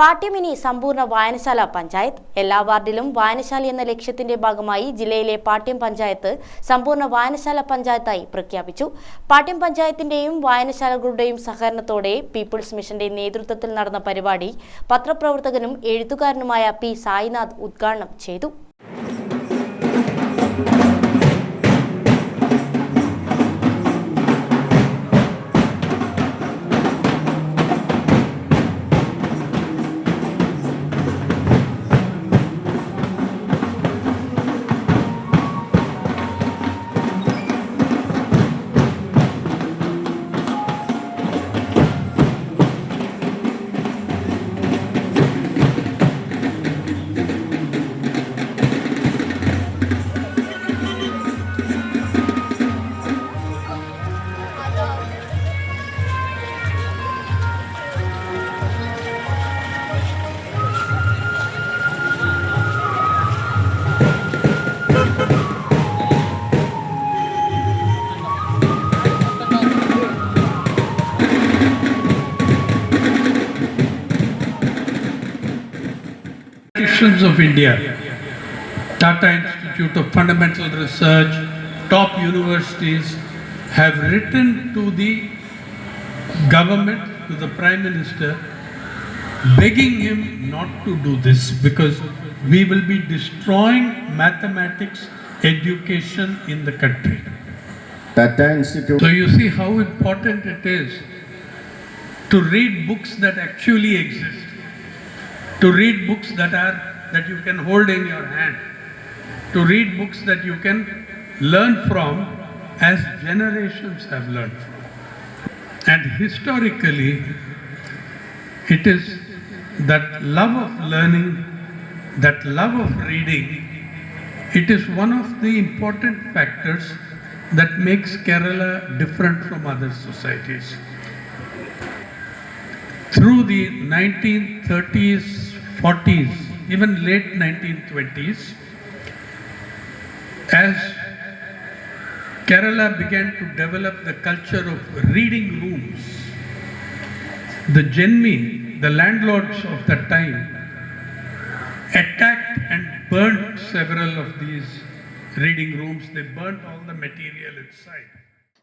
സമ്പൂർണ സമ്പൂർണ വായനശാല പഞ്ചായത്ത്. എല്ലാ വാർഡിലും വായനശാല എന്ന ലക്ഷ്യത്തിന്റെ ഭാഗമായി ജില്ലയിലെ പാട്യം പഞ്ചായത്ത് സമ്പൂർണ വായനശാല പഞ്ചായത്തായി പ്രഖ്യാപിച്ചു. പാട്യം പഞ്ചായത്തിന്റെയും വായനശാലകളുടെയും സഹകരണത്തോടെ പീപ്പിൾസ് മിഷന്റെ നേതൃത്വത്തിൽ നടന്ന പരിപാടി പത്രപ്രവർത്തകനും എഴുത്തുകാരനുമായ പി. സായിനാഥ് ഉദ്ഘാടനം ചെയ്തു. Institutions of India, Tata Institute of Fundamental Research, top universities have written to the government, to the Prime Minister, begging him not to do this because we will be destroying mathematics education in the country. Tata Institute So you see how important it is to read books that actually exist, to read books that are that you can hold in your hand, to read books that you can learn from as generations have learned from. And historically, it is that love of learning, that love of reading, it is one of the important factors that makes Kerala different from other societies. Through the 1930s, 40s, even late 1920s, as Kerala began to develop the culture of reading rooms, the Genmi, the landlords of that time, attacked and burnt several of these reading rooms. They burnt all the material inside.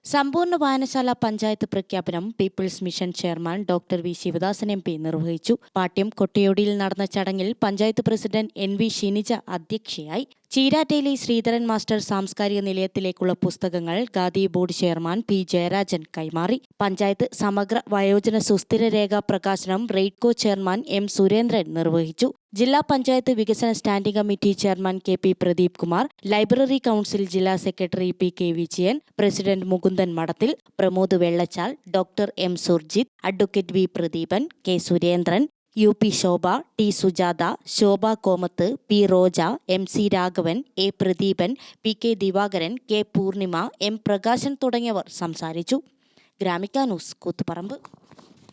സമ്പൂർണ വായനശാല പഞ്ചായത്ത് പ്രഖ്യാപനം people's mission chairman doctor V Sivadasan M P നിർവഹിച്ചു. പാട്യം കൊട്ടിയോടിയിൽ നടന്ന ചടങ്ങിൽ panchayat president N V Shinija അധ്യക്ഷയായി. ചീരാറ്റയിലെ Sreedharan master സാംസ്കാരിക നിലയത്തിലേക്കുള്ള പുസ്തകങ്ങൾ Khadi board chairman P Jayarajan കൈമാറി. പഞ്ചായത്ത് സമഗ്ര വയോജന സുസ്ഥിര രേഖ പ്രകാശനം റെയ്ഡ്കോ ചെയർമാൻ എം സുരേന്ദ്രൻ നിർവഹിച്ചു. ജില്ലാ പഞ്ചായത്ത് വികസന standing committee chairman K P Pradeep Kumar library council ജില്ലാ secretary P K Vijayan president Mukundan Madathil Pramod Vellachal doctor M Surjith advocate V Pradeepan K Surendran U P Shobha T Sujatha Shobha Komath P Roja M C Raghavan A Pradeepan P K Divakaran K Poornima M Prakashan തുടങ്ങിയവർ സംസാരിച്ചു. Gramika news Koothuparamba.